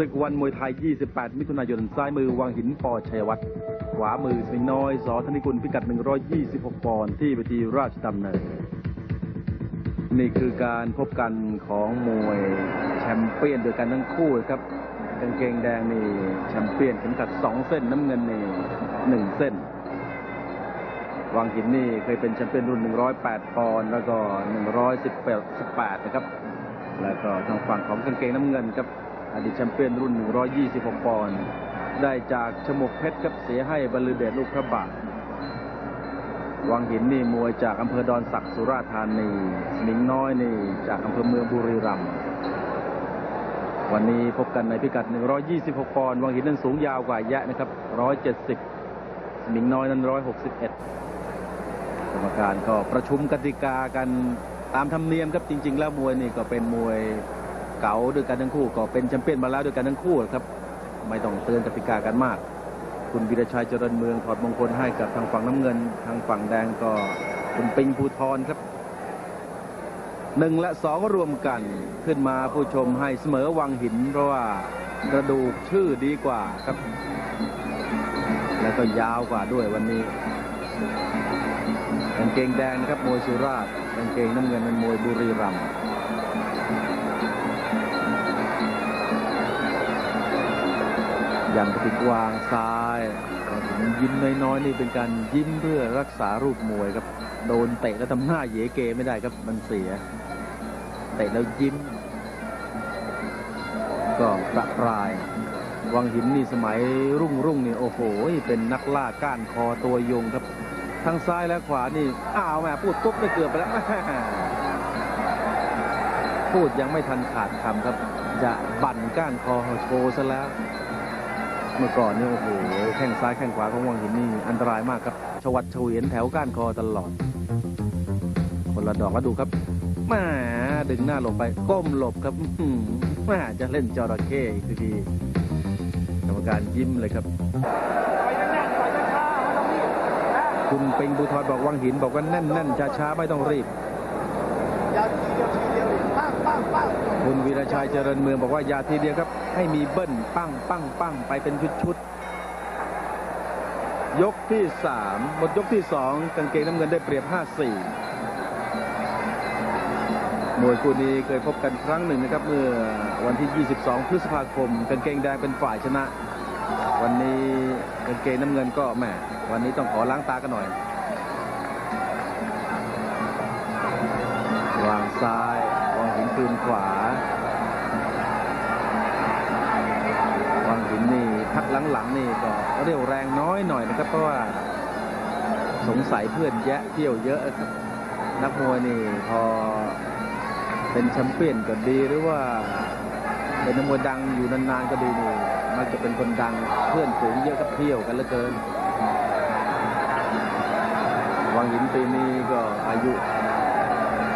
ศึกวันมวยไทย 28 มิถุนายน ซ้ายมือวังหินปอชัยวัฒน์ขวามือสิงห์น้อย สอธนิกุลพิกัด 126 ปอนด์ที่เวทีราชดำเนิน นี่คือการพบกันของมวยแชมเปี้ยนโดยกันทั้งคู่ครับกางเกงแดงนี่แชมเปี้ยนเข็มขัด 2 เส้นน้ำเงินนี่ 1 เส้น วังหินนี่เคยเป็นแชมเปี้ยนรุ่น 108 ปอนด์แล้วก็ 118 18 นะครับ แล้วก็ทางฝั่งของกางเกงน้ำเงินครับ อดีตแชมเปี้ยนรุ่น 126 ปอนด์ได้จากชมกเพชรครับเสียให้บรรลือเดชลูกพระบาทวังหินนี่มวยจากอำเภอดอนสักสุราษฎร์ธานีสมิงน้อยนี่จากอำเภอเมืองบุรีรัมย์วันนี้พบกันในพิกัด 126 ปอนด์วังหินนั้นสูงยาวกว่าแยะนะครับ 170สมิงน้อยนั้น 161 กรรมการก็ประชุมกติกากันตามธรรมเนียมครับจริง ๆ แล้วมวยนี่ก็เป็นมวย เก๋าด้วยกันทั้งคู่ก็เป็นแชมเปี้ยนมาแล้วด้วยกันทั้งคู่ครับ ไม่ต้องเตือนกติกากันมาก คุณวีรชัยเจริญเมืองถอดมงคลให้กับทางฝั่งน้ำเงิน ทางฝั่งแดงก็คุณปิงภูทรครับหนึ่งและสองรวมกันขึ้นมาผู้ชมให้เสมอวังหิน เพราะว่ากระดูกชื่อดีกว่าครับ แล้วก็ยาวกว่าด้วยวันนี้กางเกงแดงนะครับมวยสุราษฎร์กางเกงน้ำเงินเป็นมวยบุรีรัมย์ ยันกระติกวางซ้ายยิ้มน้อยๆนี่เป็นการยิ้มเพื่อรักษารูปมวยครับ โดนเตะแล้วทำหน้าเยเกไม่ได้ครับมันเสีย เตะแล้วยิ้ม ก็ประปราย วังหินนี่สมัยรุ่งรุ่งนี่โอ้โห เป็นนักล่าก้านคอตัวยงครับ ทั้งซ้ายและขวานี่อ้าวแม่พูดปุ๊บได้เกือบไปแล้วพูดยังไม่ทันขาดคำครับ จะบั่นก้านคอโชว์ซะแล้ว เมื่อก่อนนี่โอ้โหแข้งซ้ายแข้งขวาของวังหินนี่อันตรายมากครับ ชวัดเฉวียนแถวก้านคอตลอด คนละดอกก็ดูครับแหมาดึงหน้าหลบไปก้มหลบครับอื้อหือแหมาจะเล่นจระเข้อีกทีกรรมการยิ้มเลยครับคุณเป็งบูทรบอกวังหินบอกว่าแน่นแน่นช้าช้าๆไม่ต้องรีบคุณวีร ชัยเจริญเมืองบอกว่าอย่าทีเดียวครับ ให้มีเบิ้ลปั้งปั้งปั้งไปเป็นชุดชุดยกที่สามหมดยกที่สองกางเกงน้ำเงินได้เปรียบห้าสี่มวยคู่นี้เคยพบกันครั้งหนึ่งนะครับ เมื่อวันที่ 22 พฤษภาคมกางเกงแดงเป็นฝ่ายชนะ วันนี้กางเกงน้ำเงินก็แหมวันนี้ต้องขอล้างตากันหน่อยวางซ้ายวางหินคืนขวา วางหินนี่พักหลังๆนี่ก็เรียวแรงน้อยหน่อยนะครับ เพราะว่าสงสัยเพื่อนแยะเที่ยวเยอะครับ นักมวยนี่พอเป็นแชมเปี้ยนก็ดีหรือว่าเป็นนักมวยดังอยู่นานๆก็ดีนี่มักจะเป็นคนดังเพื่อนฝูงเยอะกับเที่ยวกันเหลือเกิน วังหินปีนี้ก็อายุ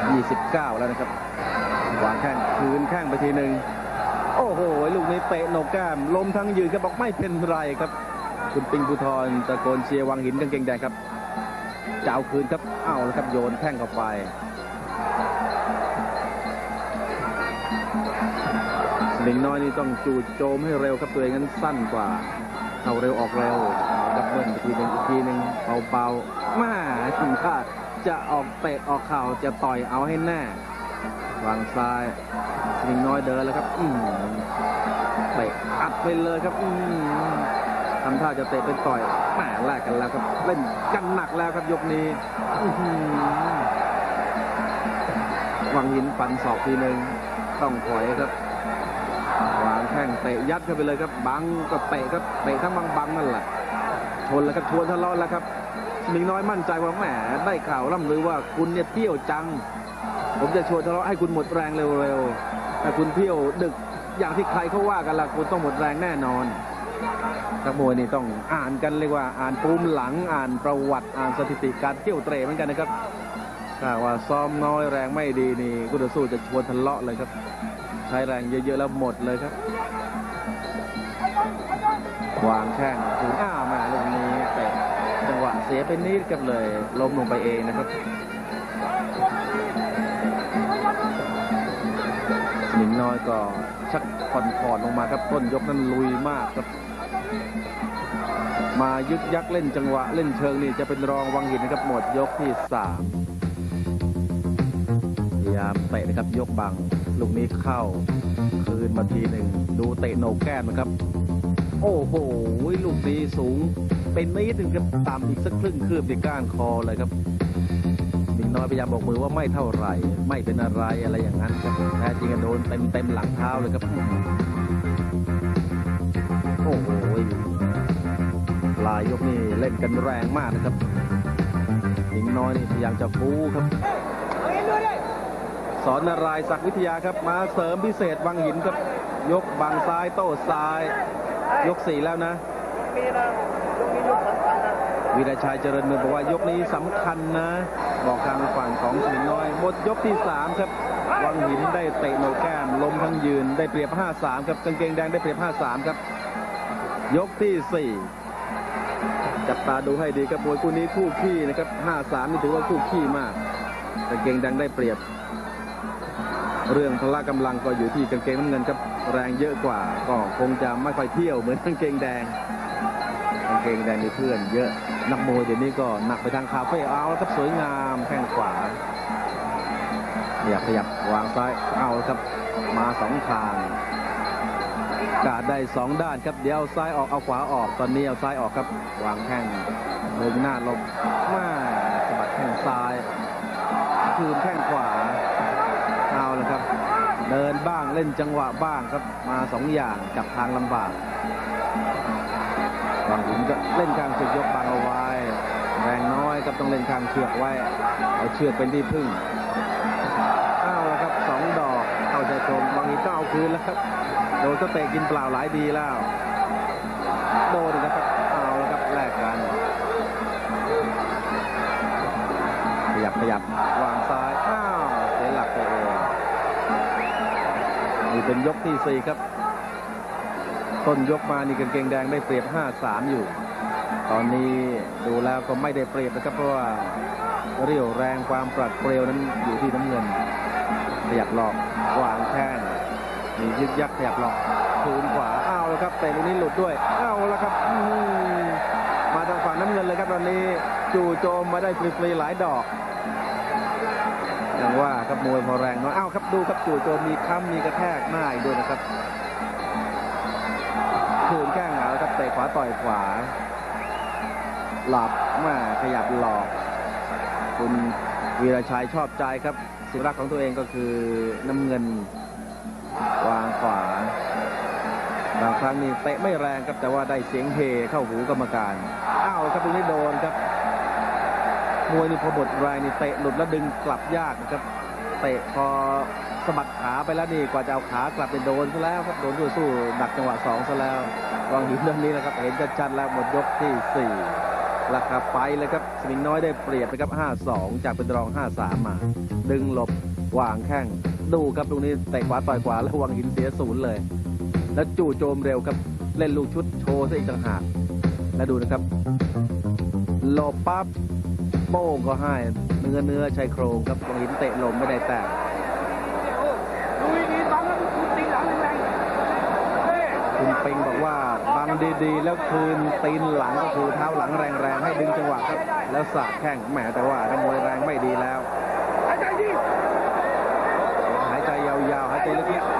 29 แล้วนะครับวางแข้งคืนแข้งไปทีหนึ่ง โอ้โห ลูกนี้เตะโหนกแก้มล้มทั้งยืนครับบอกไม่เป็นไรครับ คุณปิงภูทรตะโกนเชียร์วังหินกางเกงแดงครับจะเอาคืนครับเอาแล้วครับโยนแข้งเข้าไปสลิงน้อยนี่ต้องจูดโจมให้เร็วครับตัวเองนั้นสั้นกว่าเข้าเร็วออกเร็วดับเบิลอีกทีหนึ่งอีกทีหนึ่งเบาๆมาถึงค่าจะออกเตะออกเข่าจะต่อยเอาให้แน่ วางซ้ายสิงน้อยเดินแล้วครับอืมเตะอัดไปเลยครับอืมทำท่าจะเตะเป็นต่อยแหมแลกกันแล้วครับเล่นกันหนักแล้วครับยกนี้วังหินฟันศอกทีหนึ่งต้องถอยครับวางแข้งเตะยัดเข้าไปเลยครับบังก็เตะครับเตะทั้งบังบังนั่นแหละชนแล้วก็ทวนทะเลาะแล้วครับสมิงน้อยมั่นใจว่าแหมได้ข่าวล่ำลือว่าคุณเนี่ยเที่ยวจัง ผมจะชวนทะเลาะให้คุณหมดแรงเร็วๆถ้าคุณเที่ยวดึกอย่างที่ใครเขาว่ากันละคุณต้องหมดแรงแน่นอนนักมวยนี่ต้องอ่านกันเรียกว่าอ่านปูมหลังอ่านประวัติอ่านสถิติการเที่ยวเตะเหมือนกันนะครับถ้าว่าซ้อมน้อยแรงไม่ดีนี่กูจะสู้จะชวนทะเลาะเลยครับ ใช้แรงเยอะๆแล้วหมดเลยครับวางแข้งถึงอ้าวมาลูกนี้เตะจังหวะเสียไปนิดกันเลยล้มลงไปเองนะครับ หนิงน้อยก็ชักผ่อนผ่อนลงมาครับต้นยกนั้นลุยมากครับ มายึกยักเล่นจังหวะเล่นเชิงนี่จะเป็นรองวังหินนะครับหมดยกที่สามพยายามเตะนะครับยกบังลูกนี้เข้า คืนมาทีหนึ่งดูเตะโหนกแก้มนะครับ โอ้โหลูกนี้สูงเป็นนิดหนึงครับต่ำอีกสักครึ่งคืบในก้านคอเลยครับ น้อยพยายามบอกมือว่าไม่เท่าไหร่ ไม่เป็นอะไรอะไรอย่างนั้นครับแท้จริงอะโดนเต็มเต็มหลังเท้าเลยครับ โอ้โหลายยกนี่เล่นกันแรงมากนะครับหญิงน้อยนี่พยายามจะฟูครับสอนนารายศักวิทยาครับมาเสริมพิเศษวังหินครับ ยกบังซ้ายโต้ซ้าย ยกสี่แล้วนะ วีรชัยเจริญเมืองบอกว่ายกนี้สำคัญนะ บอกทางฝั่งของสิงน้อย หมดยกที่ 3 ครับวังหินได้เตะโนแก้มล้มทั้งยืนได้เปรียบ 5-3 ครับกางเกงแดงได้เปรียบ 5-3 ครับ ยกที่ 4 จับตาดูให้ดีครับมวยคู่นี้คู่ขี้นะครับ 5-3 นี่ถือว่าคู่ขี้มากกางเกงแดงได้เปรียบ เรื่องพละกำลังก็อยู่ที่กางเกงน้ำเงินครับแรงเยอะกว่าก็คงจะไม่ค่อยเที่ยวเหมือนกางเกงแดง เกงแดงมีเพื่อน เยอะนักมวยเดี๋ยวนี้ก็หนักไปทางคาเฟ่เอาแล้วครับสวยงามแข้งขวาขยับขยับวางซ้ายเอาครับมาสองทางกาดได้สองด้านครับเดี๋ยวซ้ายออกเอาขวาออกตอนนี้เอาซ้ายออกครับวางแข้งเดินหน้าลบมาสะบัดแข้งซ้าย คืนแข้งขวาเอาแล้วครับ เดินบ้างเล่นจังหวะบ้างครับมาสองอย่างจับทางลำบาก บางหินก็เล่นกลางเชือกยกบังเอาไว้แรงน้อยก็ต้องเล่นกลางเชือกไว้ เอาเชือกเป็นที่พึ่งอ้าวแล้วครับสองดอกเข้าใจตรงบางหินก็เอาคืนแล้วครับโดนก็เตะกินเปล่าหลายดีแล้วโดนอีกแล้วครับเอาแล้วครับแลกกัน ขยับขยับวางซ้ายอ้าวเสียหลักตัวเองนี่เป็นยกที่สี่ครับ ต้นยกมานี่กางเกงแดงได้เปรียบ 5-3 อยู่ ตอนนี้ดูแล้วก็ไม่ได้เปรียบนะครับเพราะว่าเรี่ยวแรงความปรัดเปรียวนั้นอยู่ที่น้ำเงินขยับหลอกวางแข้งมียึกยักขยับหลอกคืนขวาอ้าวแล้วครับเตะลูกนี้หลุดด้วยอ้าวแล้วครับอื้อหือมาทางฝั่งน้ำเงินเลยครับตอนนี้จู่โจมมาได้ฟรีๆหลายดอกอย่างว่าครับมวยพอแรงน้อยอ้าวครับดูครับจู่โจมมีค้ำมีกระแทกหน้าอีกด้วยนะครับ ขวาต่อยขวา หลับมาขยับหลอก คุณวีรชัยชอบใจครับสุรักของตัวเองก็คือน้ำเงินวางขวาบางครั้งนี่เตะไม่แรงครับแต่ว่าได้เสียงเฮเข้าหูกรรมการ อ้าวครับตรงนี้โดนครับมวยนี่พอหมดแรงนี่เตะหลุดแล้วดึงกลับยากนะครับ เตะพอ สะบัดขาไปแล้วนี่กว่าจะเอาขากลับจะโดนซะแล้วครับโดนด้วยสู้ดักจังหวะสองซะแล้ววางหินเรื่องนี้นะครับเห็นชัดๆแล้วหมดยกที่สี่ราคาไปเลยครับสมิงน้อยได้เปรียบนะครับ 5-2 จากเป็นรอง 5-3 มา ดึงหลบวางแข้งดูครับตรงนี้เตะขวาต่อยขวาแล้ววางหินเสียศูนย์เลย แล้วจู่โจมเร็วครับเล่นลูกชุดโชว์ซะอีกต่างหากแล้วดูนะครับหลบปั๊บโป้งก็ให้เนื้อเนื้อชายโครงครับวางหินเตะลมไม่ได้แต้มคุณ ปิงบอกว่าบังดีๆ แล้วคืนตีนหลังก็คือเท้าหลังแรงๆ ให้ดึงจังหวะครับ แล้วสาดแข้งแหมแต่ว่านักมวยแรงไม่ดีแล้ว หายใจยาวๆ หายใจลึกๆ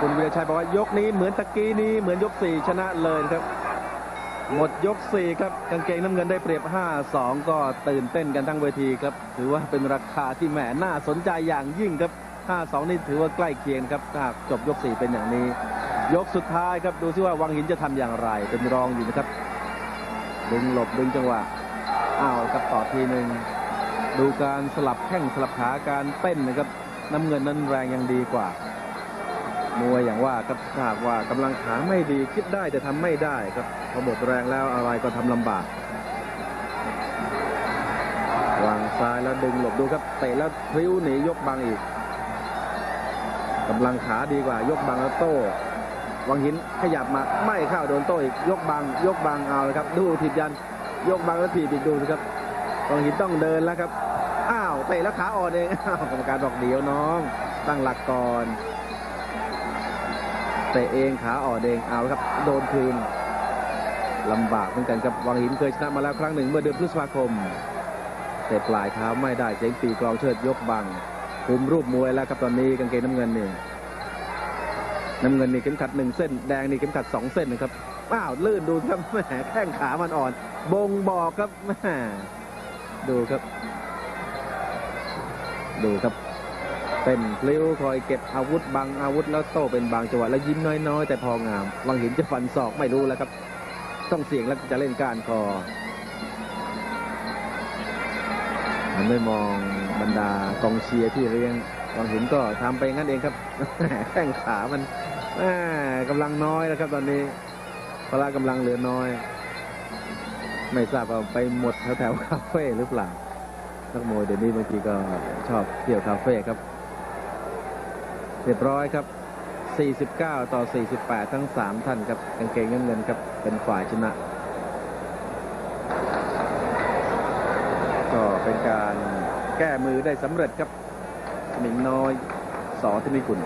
คุณวีรชัยบอกว่ายกนี้เหมือนตะกี้นี้เหมือนยกสี่ชนะเลยครับ หมดยก4ครับกางเกงน้ำเงินได้เปรียบ 5-2 ก็ตื่นเต้นกันทั้งเวทีครับถือว่าเป็นราคาที่แหมน่าสนใจอย่างยิ่งครับ 5-2 นี่ถือว่าใกล้เคียงครับถ้าหากจบยก 4 เป็นอย่างนี้ ยกสุดท้ายครับดูซิว่าวังหินจะทำอย่างไร เป็นรองอยู่นะครับ ดึงหลบดึงจังหวะอ้าวครับต่อทีหนึ่งดูการสลับแข้งสลับขาการเต้นนะครับ น้ำเงินนั้นแรงยังดีกว่ามวยอย่างว่าครับหากว่ากำลังขาไม่ดีคิดได้แต่ทำไม่ได้ครับพอหมดแรงแล้วอะไรก็ทำลำบากวางซ้ายแล้วดึงหลบดูครับเตะแล้วพริ้วหนียกบังอีก กำลังขาดีกว่ายกบังแล้วโต้วังหินขยับมาไม่เข้าโดนโต้อีกยกบัง ยกบังเอาเลยครับ ดูถีบยัน ยกบังแล้วถีบอีกดูสิครับวังหินต้องเดินแล้วครับอ้าวเตะแล้วขาอ่อนเองอ้าวกรรมการบอกเดี๋ยวน้อง ตั้งหลักก่อนเตะเองขาอ่อนเองเอาละครับ โดนคืนลำบากเหมือนกันครับวังหินเคยชนะมาแล้วครั้งหนึ่งเมื่อเดือนพฤษภาคม แต่ปลายเท้าไม่ได้เสียงปีกลองเชิดยกบัง คุมรูปมวยแล้วครับตอนนี้กางเกงน้ำเงินนี่น้ำเงินนี่เข็มขัดหนึ่งเส้นแดงนี่เข็มขัดสองเส้นนะครับอ้าวลื่นดูครับแหมแข้งขามันอ่อนบ่งบอกครับแหมดูครับ ดูครับเป็นพลิ้วคอยเก็บอาวุธบังอาวุธแล้วโต้เป็นบางจังหวะแล้วยิ้มน้อยๆ แต่พองามวังหินจะฟันศอกไม่รู้แล้วครับ ต้องเสี่ยงแล้วจะเล่นการคอ มันไม่มองบรรดากองเชียร์ที่เรียงวังหินก็ทำไปงั้นเองครับแข้งขามันแหม่กำลังน้อยแล้วครับตอนนี้พละกำลังเหลือน้อย ไม่ทราบว่าไปหมดแถวๆคาเฟ่หรือเปล่านักมวยเดี๋ยวนี้บางทีก็ชอบเที่ยวคาเฟ่ครับเรียบร้อยครับ 49 ต่อ 48 ทั้ง 3 ท่านครับกางเกงน้ำเงินครับ เป็นฝ่ายชนะ ก็ เป็นการแก้มือได้สำเร็จครับสมิงน้อยสอธนิกุล